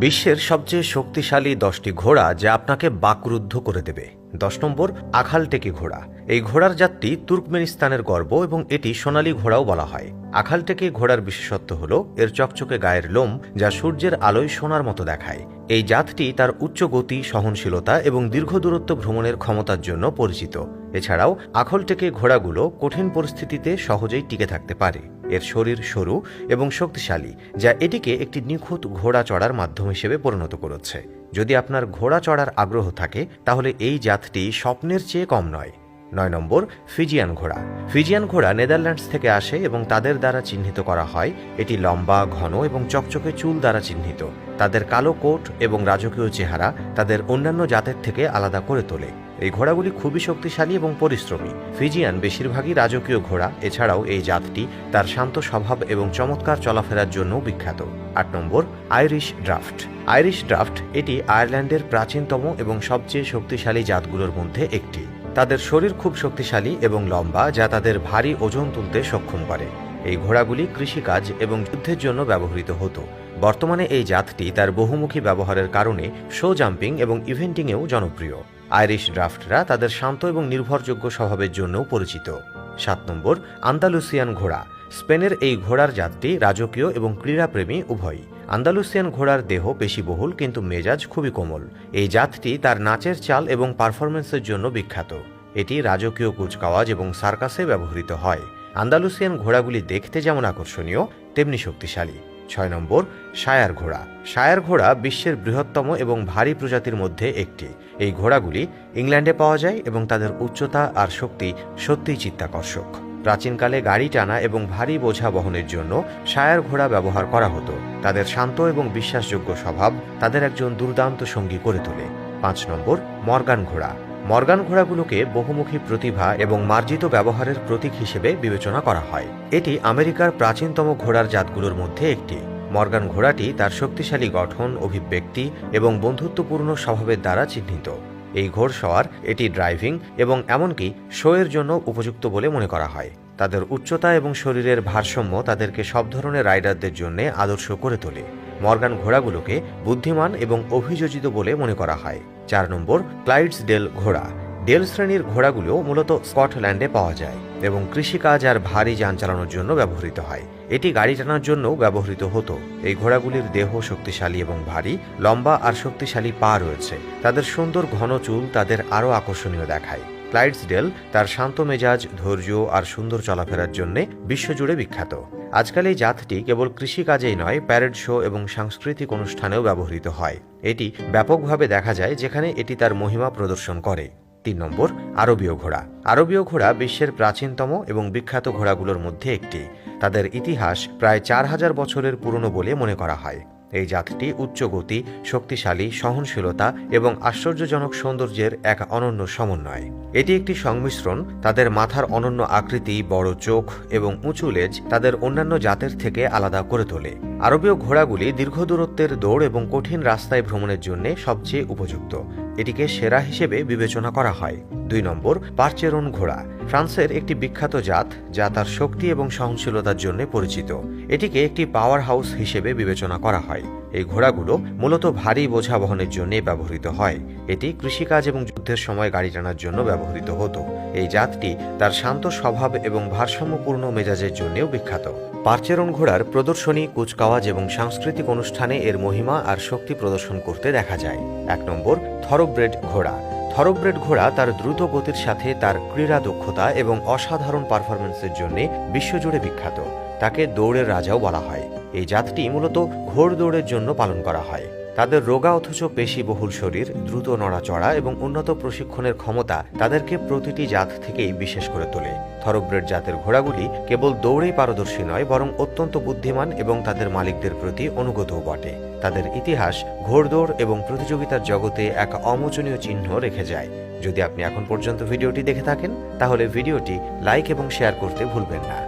বিশ্বের সবচেয়ে শক্তিশালী দশটি ঘোড়া যা আপনাকে বাকরুদ্ধ করে দেবে। দশ নম্বর আখাল আখালটেকি ঘোড়া। এই ঘোড়ার জাতটি তুর্কমেনিস্তানের গর্ব এবং এটি সোনালী ঘোড়াও বলা হয়। আখাল আখালটেকি ঘোড়ার বিশেষত্ব হল, এর চকচকে গায়ের লোম যা সূর্যের আলোয় সোনার মতো দেখায়। এই জাতটি তার উচ্চ গতি, সহনশীলতা এবং দীর্ঘ দূরত্ব ভ্রমণের ক্ষমতার জন্য পরিচিত। এছাড়াও আখল আখলটেকে ঘোড়াগুলো কঠিন পরিস্থিতিতে সহজেই টিকে থাকতে পারে। এর শরীর সরু এবং শক্তিশালী, যা এটিকে একটি নিখুঁত ঘোড়া চড়ার মাধ্যম হিসেবে পরিণত করেছে। যদি আপনার ঘোড়া চড়ার আগ্রহ থাকে, তাহলে এই জাতটি স্বপ্নের চেয়ে কম নয়। নয় নম্বর, ফিজিয়ান ঘোড়া। ফিজিয়ান ঘোড়া নেদারল্যান্ডস থেকে আসে এবং তাদের দ্বারা চিহ্নিত করা হয়। এটি লম্বা, ঘন এবং চকচকে চুল দ্বারা চিহ্নিত। তাদের কালো কোট এবং রাজকীয় চেহারা তাদের অন্যান্য জাতের থেকে আলাদা করে তোলে। এই ঘোড়াগুলি খুবই শক্তিশালী এবং পরিশ্রমী। ফিজিয়ান বেশিরভাগই রাজকীয় ঘোড়া, এছাড়াও এই জাতটি তার শান্ত স্বভাব এবং চমৎকার চলাফেরার জন্য বিখ্যাত। আট নম্বর, আইরিশ ড্রাফট। আইরিশ ড্রাফট এটি আয়ারল্যান্ডের প্রাচীনতম এবং সবচেয়ে শক্তিশালী জাতগুলোর মধ্যে একটি। তাদের শরীর খুব শক্তিশালী এবং লম্বা, যা তাদের ভারী ওজন তুলতে সক্ষম করে। এই ঘোড়াগুলি কৃষিকাজ এবং যুদ্ধের জন্য ব্যবহৃত হতো। বর্তমানে এই জাতটি তার বহুমুখী ব্যবহারের কারণে শো জাম্পিং এবং ইভেন্টিংয়েও জনপ্রিয়। আইরিশ ড্রাফটরা তাদের শান্ত এবং নির্ভরযোগ্য স্বভাবের জন্যও পরিচিত। সাত নম্বর, আন্দালুসিয়ান ঘোড়া। স্পেনের এই ঘোড়ার জাতটি রাজকীয় এবং ক্রীড়াপ্রেমী, উভয়ই। আন্দালুসিয়ান ঘোড়ার দেহ পেশিবহুল কিন্তু মেজাজ খুবই কোমল। এই জাতটি তার নাচের চাল এবং পারফরমেন্সের জন্য বিখ্যাত। এটি রাজকীয় কুচকাওয়াজ এবং সার্কাসে ব্যবহৃত হয়। আন্দালুসিয়ান ঘোড়াগুলি দেখতে যেমন আকর্ষণীয়, তেমনি শক্তিশালী। ছয় নম্বর সায়ার ঘোড়া। সায়ার ঘোড়া বিশ্বের বৃহত্তম এবং ভারী প্রজাতির মধ্যে একটি। এই ঘোড়াগুলি ইংল্যান্ডে পাওয়া যায় এবং তাদের উচ্চতা আর শক্তি সত্যিই চিত্তাকর্ষক। প্রাচীনকালে গাড়ি টানা এবং ভারী বোঝা বহনের জন্য সায়ার ঘোড়া ব্যবহার করা হতো। তাদের শান্ত এবং বিশ্বাসযোগ্য স্বভাব তাদের একজন দুর্দান্ত সঙ্গী করে তোলে। পাঁচ নম্বর, মর্গান ঘোড়া। মর্গান ঘোড়াগুলোকে বহুমুখী প্রতিভা এবং মার্জিত ব্যবহারের প্রতীক হিসেবে বিবেচনা করা হয়। এটি আমেরিকার প্রাচীনতম ঘোড়ার জাতগুলোর মধ্যে একটি। মর্গান ঘোড়াটি তার শক্তিশালী গঠন, অভিব্যক্তি এবং বন্ধুত্বপূর্ণ স্বভাবের দ্বারা চিহ্নিত। এই ঘোড়সওয়ার এটি ড্রাইভিং এবং এমনকি শোয়ের জন্য উপযুক্ত বলে মনে করা হয়। তাদের উচ্চতা এবং শরীরের ভারসাম্য তাদেরকে সব ধরনের রাইডারদের জন্য আদর্শ করে তোলে। মর্গান ঘোড়াগুলোকে বুদ্ধিমান এবং অভিযোজিত বলে মনে করা হয়। চার নম্বর, ক্লাইডস ডেল ঘোড়া। ডেল শ্রেণির ঘোড়াগুলো মূলত স্কটল্যান্ডে পাওয়া যায় এবং কৃষিকাজ আর ভারী যান চালানোর জন্য ব্যবহৃত হয়। এটি গাড়ি টানার জন্যও ব্যবহৃত হতো। এই ঘোড়াগুলির দেহ শক্তিশালী এবং ভারী, লম্বা আর শক্তিশালী পা রয়েছে। তাদের সুন্দর ঘন চুল তাদের আরও আকর্ষণীয় দেখায়। ক্লাইডসডেল তার শান্ত মেজাজ, ধৈর্য আর সুন্দর চলাফেরার জন্য বিশ্বজুড়ে বিখ্যাত। আজকাল এই জাতটি কেবল কৃষিকাজেই নয়, প্যারেড শো এবং সাংস্কৃতিক অনুষ্ঠানেও ব্যবহৃত হয়। এটি ব্যাপকভাবে দেখা যায় যেখানে এটি তার মহিমা প্রদর্শন করে। তিন নম্বর, আরবীয় ঘোড়া। আরবীয় ঘোড়া বিশ্বের প্রাচীনতম এবং বিখ্যাত ঘোড়াগুলোর মধ্যে একটি। তাদের ইতিহাস প্রায় চার হাজার বছরের পুরনো বলে মনে করা হয়। এই জাতটি উচ্চ গতি শক্তিশালী, সহনশীলতা এবং আশ্চর্যজনক সৌন্দর্যের এক অনন্য সমন্বয়। এটি একটি সংমিশ্রণ, তাদের মাথার অনন্য আকৃতি, বড় চোখ এবং উঁচু লেজ তাদের অন্যান্য জাতের থেকে আলাদা করে তোলে। আরবীয় ঘোড়াগুলি দীর্ঘ দূরত্বের দৌড় এবং কঠিন রাস্তায় ভ্রমণের জন্য সবচেয়ে উপযুক্ত। এটিকে সেরা হিসেবে বিবেচনা করা হয়। দুই নম্বর পার্চেরন ঘোড়া। ফ্রান্সের একটি বিখ্যাত জাত, যা তার শক্তি এবং সহনশীলতার জন্য পরিচিত। এটিকে একটি পাওয়ার হাউস হিসেবে বিবেচনা করা হয়। এই ঘোড়াগুলো মূলত ভারী বোঝা বহনের জন্য ব্যবহৃত হয়। এটি কৃষিকাজ এবং যুদ্ধের সময় গাড়ি টানার জন্য ব্যবহৃত হতো। এই জাতটি তার শান্ত স্বভাব এবং ভারসাম্যপূর্ণ মেজাজের জন্যও বিখ্যাত। পার্চেরন ঘোড়ার প্রদর্শনী, কুচকাওয়াজ এবং সাংস্কৃতিক অনুষ্ঠানে এর মহিমা আর শক্তি প্রদর্শন করতে দেখা যায়। এক নম্বর, থরোব্রেড ঘোড়া। থরোব্রেড ঘোড়া তার দ্রুত গতির সাথে তার ক্রীড়া দক্ষতা এবং অসাধারণ পারফরমেন্সের জন্য বিশ্বজুড়ে বিখ্যাত। তাকে দৌড়ের রাজাও বলা হয়। এই জাতটি মূলত ঘোড় দৌড়ের জন্য পালন করা হয়। তাদের রোগা অথচ পেশি বহুল শরীর, দ্রুত নড়াচড়া এবং উন্নত প্রশিক্ষণের ক্ষমতা তাদেরকে প্রতিটি জাত থেকেই বিশেষ করে তোলে। থরব্রেড জাতের ঘোড়াগুলি কেবল দৌড়েই পারদর্শী নয়, বরং অত্যন্ত বুদ্ধিমান এবং তাদের মালিকদের প্রতি অনুগতও বটে। তাদের ইতিহাস, ঘোড়দৌড় এবং প্রতিযোগিতার জগতে এক অমোচনীয় চিহ্ন রেখে যায়। যদি আপনি এখন পর্যন্ত ভিডিওটি দেখে থাকেন, তাহলে ভিডিওটি লাইক এবং শেয়ার করতে ভুলবেন না।